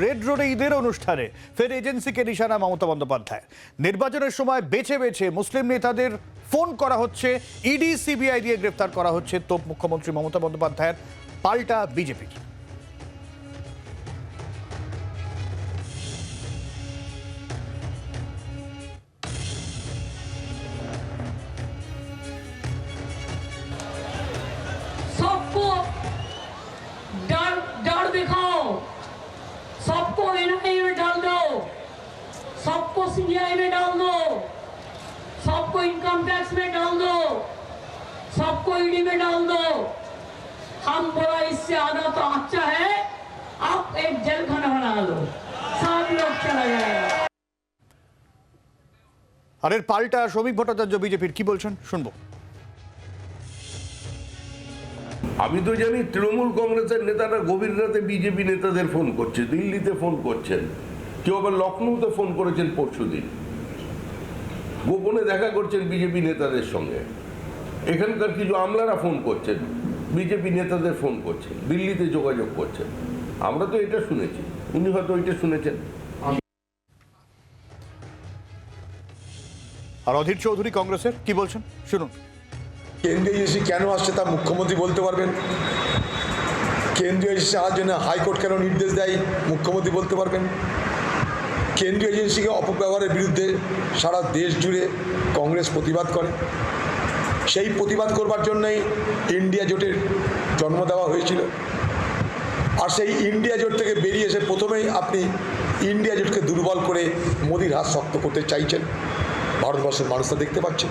Red রোডে ঈদের অনুষ্ঠানে ফের এজেন্সিকে নিশানা মমতা বন্দ্যোপাধ্যায়। নির্বাচনের সময় বেছে বেছে মুসলিম নেতাদের ফোন করা হচ্ছে, ইডি, সিবিআই দিয়ে গ্রেফতার করা হচ্ছে। তোপ মুখ্যমন্ত্রী মমতা বন্দ্যোপাধ্যায়ের পাল্টা বিজেপির। सबको एनआईए में डाल दो सबको सीबीआई में डाल दो सबको इनकम टैक्स में डाल दो सबको ईडी में डाल दो हम बोला इससे आधा तो अच्छा है आप एक जेल खाना बना लो सब लोग चला जाएगा আর এর পাল্টা শ্রমিক ভট্টাচার্য বিজেপির কি বলছেন শুনবো আমি তো জানি তৃণমূল কংগ্রেসের নেতারা গভীর রাতে বিজেপি নেতাদের ফোন করছে, দিল্লিতে ফোন করছেন। কেউ আবার লখনৌতে ফোন করেছেন পরশুদিন। গোপনে দেখা করছেন বিজেপি নেতাদের সঙ্গে। এখানকার কিছু আমলারা ফোন করছেন, বিজেপি নেতাদের ফোন করছেন, দিল্লিতে যোগাযোগ করছেন। আমরা তো এটা শুনেছি, উনি হয়তো ওইটা শুনেছেন। আর অধীর চৌধুরী কংগ্রেসের, কি বলছেন? শুনুন। কেন্দ্রীয় এজেন্সি কেন আসছে তা মুখ্যমন্ত্রী বলতে পারবেন। কেন্দ্রীয় এজেন্সি আসার জন্য হাইকোর্ট কেন নির্দেশ দেয়, মুখ্যমন্ত্রী বলতে পারবেন। কেন্দ্রীয় এজেন্সিকে অপব্যবহারের বিরুদ্ধে সারা দেশ জুড়ে কংগ্রেস প্রতিবাদ করে। সেই প্রতিবাদ করবার জন্যই ইন্ডিয়া জোটের জন্ম দেওয়া হয়েছিল। আর সেই ইন্ডিয়া জোট থেকে বেরিয়ে এসে প্রথমেই আপনি ইন্ডিয়া জোটকে দুর্বল করে মোদির হাত শক্ত করতে চাইছেন। ভারতবর্ষের মানুষরা দেখতে পাচ্ছেন।